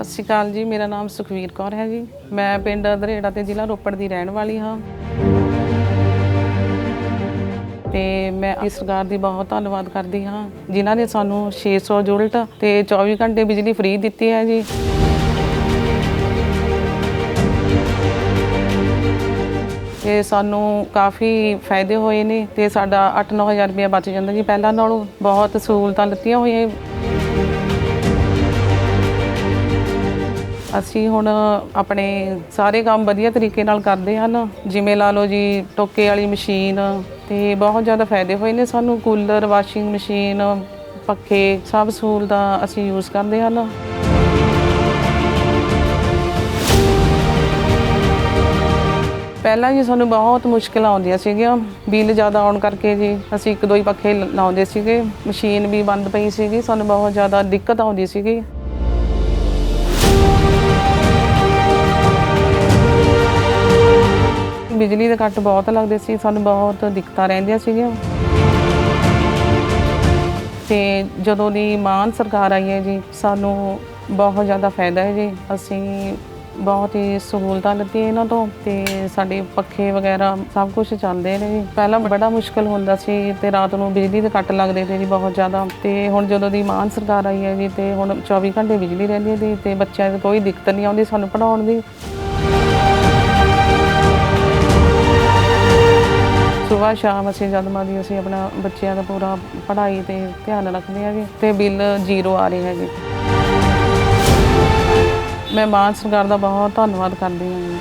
ਸਤਿ ਸ਼੍ਰੀ ਅਕਾਲ ਜੀ, ਮੇਰਾ ਨਾਮ ਸੁਖਵੀਰ ਕੌਰ ਹੈ ਜੀ। ਮੈਂ ਪਿੰਡ ਦਰੇੜਾ ਤੇ ਜ਼ਿਲ੍ਹਾ ਰੋਪੜ ਦੀ ਰਹਿਣ ਵਾਲੀ ਹਾਂ। ਤੇ ਮੈਂ ਇਸ ਸਰਕਾਰ ਦੀ ਬਹੁਤ ਧੰਨਵਾਦ ਕਰਦੀ ਹਾਂ, ਜਿਨ੍ਹਾਂ ਨੇ ਸਾਨੂੰ 600 ਯੂਨਿਟ ਤੇ 24 ਘੰਟੇ ਬਿਜਲੀ ਫ੍ਰੀ ਦਿੱਤੀ ਹੈ ਜੀ। ਤੇ ਸਾਨੂੰ ਕਾਫੀ ਫਾਇਦੇ ਹੋਏ ਨੇ ਤੇ ਸਾਡਾ 8-9000 ਰੁਪਏ ਬਚ ਜਾਂਦਾ ਜੀ, ਪਹਿਲਾਂ ਨਾਲੋਂ ਬਹੁਤ ਸਹੂਲਤਾਂ ਦਿੱਤੀਆਂ ਹੋਈਆਂ ਅਸੀਂ ਹੁਣ ਆਪਣੇ ਸਾਰੇ ਕੰਮ ਵਧੀਆ ਤਰੀਕੇ ਨਾਲ ਕਰਦੇ ਹਨ ਜਿਵੇਂ ਲਾ ਲਓ ਜੀ, ਟੋਕੇ ਵਾਲੀ ਮਸ਼ੀਨ ਤੇ ਬਹੁਤ ਜ਼ਿਆਦਾ ਫਾਇਦੇ ਹੋਏ ਨੇ ਸਾਨੂੰ। ਕੂਲਰ, ਵਾਸ਼ਿੰਗ ਮਸ਼ੀਨ, ਪੱਖੇ, ਸਭ ਸਹੂਲਤਾਂ ਅਸੀਂ ਯੂਜ਼ ਕਰਦੇ ਹਨ ਪਹਿਲਾਂ ਜੀ ਸਾਨੂੰ ਬਹੁਤ ਮੁਸ਼ਕਿਲ ਆਉਂਦੀਆਂ ਸੀਗੀਆਂ। ਬਿੱਲ ਜ਼ਿਆਦਾ ਆਉਣ ਕਰਕੇ ਜੀ ਅਸੀਂ ਇੱਕ ਦੋ ਹੀ ਪੱਖੇ ਲਾਉਂਦੇ ਸੀਗੇ। ਮਸ਼ੀਨ ਵੀ ਬੰਦ ਪਈ ਸੀਗੀ। ਸਾਨੂੰ ਬਹੁਤ ਜ਼ਿਆਦਾ ਦਿੱਕਤ ਆਉਂਦੀ ਸੀਗੀ। ਬਿਜਲੀ ਦੇ ਕੱਟ ਬਹੁਤ ਲੱਗਦੇ ਸੀ, ਸਾਨੂੰ ਬਹੁਤ ਦਿੱਕਤਾਂ ਰਹਿੰਦੀਆਂ ਸੀਗੀਆਂ। ਤੇ ਜਦੋਂ ਦੀ ਮਾਨ ਸਰਕਾਰ ਆਈ ਹੈ ਜੀ, ਸਾਨੂੰ ਬਹੁਤ ਜ਼ਿਆਦਾ ਫਾਇਦਾ ਹੈ ਜੀ। ਅਸੀਂ ਬਹੁਤ ਹੀ ਸਹੂਲਤਾਂ ਲਿੱਤੀਆਂ ਇਹਨਾਂ ਤੋਂ ਤੇ ਸਾਡੇ ਪੱਖੇ ਵਗੈਰਾ ਸਭ ਕੁਝ ਚੱਲਦੇ ਨੇ ਜੀ। ਪਹਿਲਾਂ ਬੜਾ ਮੁਸ਼ਕਲ ਹੁੰਦਾ ਸੀ ਤੇ ਰਾਤ ਨੂੰ ਬਿਜਲੀ ਦੇ ਕੱਟ ਲੱਗਦੇ ਤੇ ਜੀ ਬਹੁਤ ਜ਼ਿਆਦਾ। ਤੇ ਹੁਣ ਜਦੋਂ ਦੀ ਮਾਨ ਸਰਕਾਰ ਆਈ ਹੈ ਜੀ ਤੇ ਹੁਣ 24 ਘੰਟੇ ਬਿਜਲੀ ਰਹਿੰਦੀ ਹੈ ਜੀ ਤੇ ਬੱਚਿਆਂ ਦੀ ਕੋਈ ਦਿੱਕਤ ਨਹੀਂ ਆਉਂਦੀ ਸਾਨੂੰ ਪੜਾਉਣ ਦੀ। ਸਵੇਰ ਸ਼ਾਮ ਅਸੀਂ ਜਦ ਮਰਜ਼ੀ ਅਸੀਂ ਆਪਣਾ ਬੱਚਿਆਂ ਦਾ ਪੂਰਾ ਪੜ੍ਹਾਈ ਤੇ ਧਿਆਨ ਰੱਖਦੇ ਹੈਗੇ ਜੀ ਤੇ ਬਿੱਲ ਜ਼ੀਰੋ ਆ ਰਹੇ ਹੈਗੇ। ਮੈਂ ਮਾਨ ਸਰਕਾਰ ਦਾ ਬਹੁਤ ਧੰਨਵਾਦ ਕਰਦੀ ਹਾਂ ਜੀ।